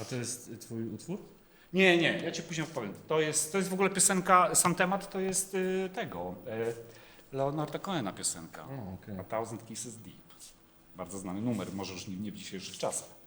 A to jest twój utwór? Nie, nie, ja ci później powiem. To jest, to jest w ogóle piosenka, sam temat to jest y, tego, y, Leonarda Cohena piosenka. O, okej. A Thousand Kisses Deep. Bardzo znany numer, może już nie, nie w dzisiejszych czasach.